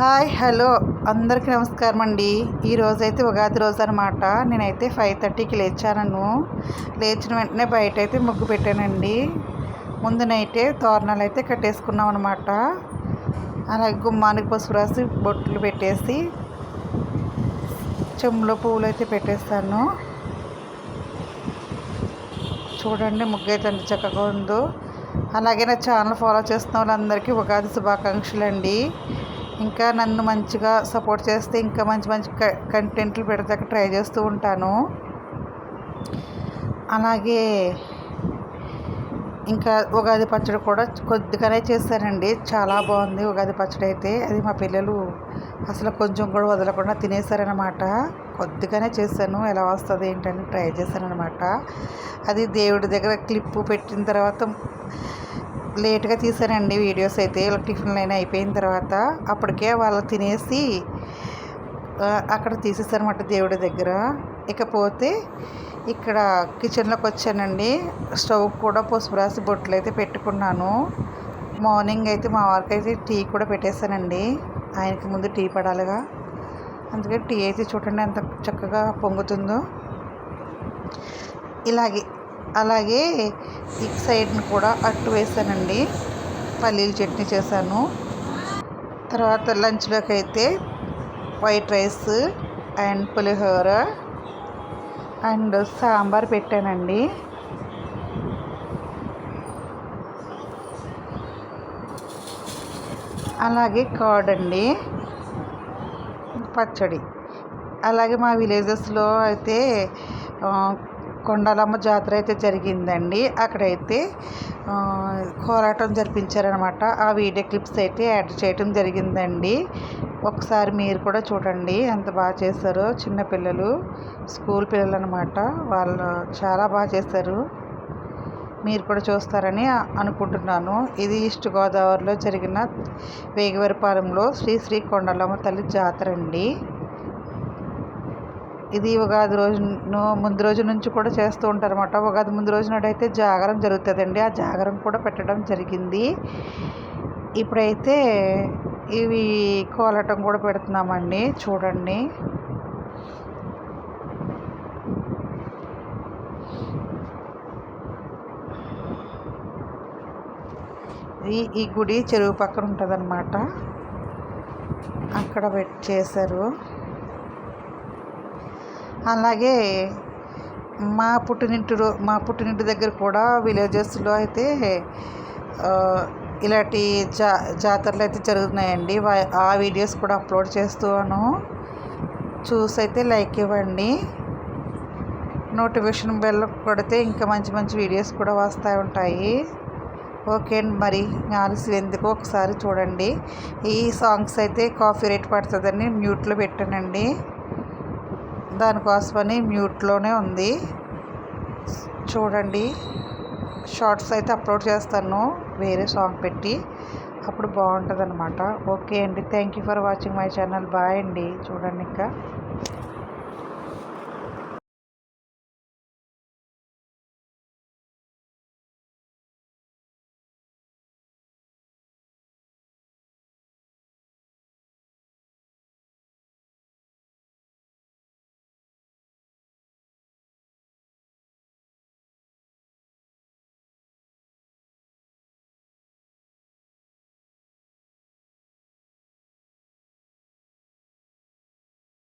Hi hello. అందరికీ నమస్కారం అండి. ఈరోజు అయితే ఉగాది రోజు అనమాట నేనైతే ఫైవ్ థర్టీకి లేచాను లేచిన వెంటనే బయట అయితే ముగ్గు పెట్టానండి. ముందు నైటే తోరణాలు అయితే కట్టేసుకున్నాం అనమాట అలాగే గుమ్మానికి పసుపు రాసి బొట్లు పెట్టేసి చెంబులో పువ్వులు అయితే పెట్టేస్తాను. చూడండి ముగ్గు అయితే ఎంత చక్కగా ఉందో. అలాగే నా ఛానల్ ఫాలో చేస్తున్న వాళ్ళందరికీ ఉగాది శుభాకాంక్షలు అండి ఇంకా నన్ను మంచిగా సపోర్ట్ చేస్తే ఇంకా మంచి మంచి కంటెంట్లు పెడతాక ట్రై చేస్తూ ఉంటాను. అలాగే ఇంకా ఉగాది పచ్చడి కూడా కొద్దిగానే చేశానండి చాలా బాగుంది ఉగాది పచ్చడి అయితే. అది మా పిల్లలు అసలు కొంచెం కూడా వదలకుండా తినేసారనమాట కొద్దిగానే చేశాను. ఎలా వస్తుంది ఏంటని ట్రై చేశాను అనమాట అది దేవుడి దగ్గర క్లిప్పు పెట్టిన తర్వాత లేట్గా తీసానండి వీడియోస్ అయితే. టిఫిన్లు అయినా అయిపోయిన తర్వాత అప్పటికే వాళ్ళు తినేసి అక్కడ తీసేసారన్నమాట దేవుడి దగ్గర. ఇకపోతే ఇక్కడ కిచెన్లోకి వచ్చానండి. స్టవ్ కూడా పసుపు రాసి బొట్లు అయితే పెట్టుకున్నాను. మార్నింగ్ అయితే మా వారికి అయితే టీ కూడా పెట్టేశానండి. ఆయనకి ముందు టీ పడాలిగా. అందుకే టీ అయితే చూడండి ఎంత చక్కగా పొంగుతుందో. ఇలాగే అలాగే ఈ సైడ్ని కూడా అట్టు వేసానండి పల్లీలు చట్నీ చేశాను. తర్వాత లంచ్లోకి అయితే white rice and pulihora and sambar పెట్టానండి. అలాగే కర్డ్ అండి. పచ్చడి. అలాగే మా విలేజెస్లో అయితే కొండలమ్మ జాతర అయితే జరిగిందండి. అక్కడైతే కోలాటం జరిపించారనమాట ఆ వీడియో క్లిప్స్ అయితే యాడ్ చేయటం జరిగిందండి. ఒకసారి మీరు కూడా చూడండి ఎంత బాగా చేశారో. చిన్నపిల్లలు స్కూల్ పిల్లలు అనమాట వాళ్ళు చాలా బాగా చేశారు. మీరు కూడా చూస్తారని అనుకుంటున్నాను. ఇది ఈస్ట్ గోదావరిలో జరిగిన వేగవరిపాలెంలో శ్రీ శ్రీ కొండలమ్మ తల్లి జాతర అండి ఇది ఉగాది రోజు ముందు రోజు నుంచి కూడా చేస్తూ ఉంటారు అనమాట ఉగాది ముందు రోజు నాడైతే జాగరం జరుగుతుందండి. ఆ జాగరం కూడా పెట్టడం జరిగింది. ఇప్పుడైతే ఇవి కోలటం కూడా పెడుతున్నామండి. చూడండి. ఈ ఈ గుడి చెరువు పక్కన ఉంటుందన్నమాట. అక్కడ పెట్టి చేశారు అలాగే మా పుట్టినింటి మా పుట్టినింటి దగ్గర కూడా విలేజెస్లో అయితే ఇలాంటి జా జాతరలు అయితే జరుగుతున్నాయండి. ఆ వీడియోస్ కూడా అప్లోడ్ చేస్తాను. చూసి అయితే లైక్ ఇవ్వండి. నోటిఫికేషన్ బెల్ కొడితే ఇంకా మంచి మంచి వీడియోస్ కూడా వస్తూ ఉంటాయి. ఓకే అండి మరి ఆలస్యం ఎందుకు ఒకసారి చూడండి. ఈ సాంగ్స్ అయితే కాఫీ రేట్ పడుతుందని మ్యూట్లో పెట్టానండి. దానికోసమని మ్యూట్లోనే ఉంది. చూడండి. షార్ట్స్ అయితే అప్లోడ్ చేస్తాను. వేరే సాంగ్ పెట్టి. అప్పుడు బాగుంటుంది అనమాట ఓకే అండి. Thank you for watching my channel. Bye అండి. చూడండి ఇంకా.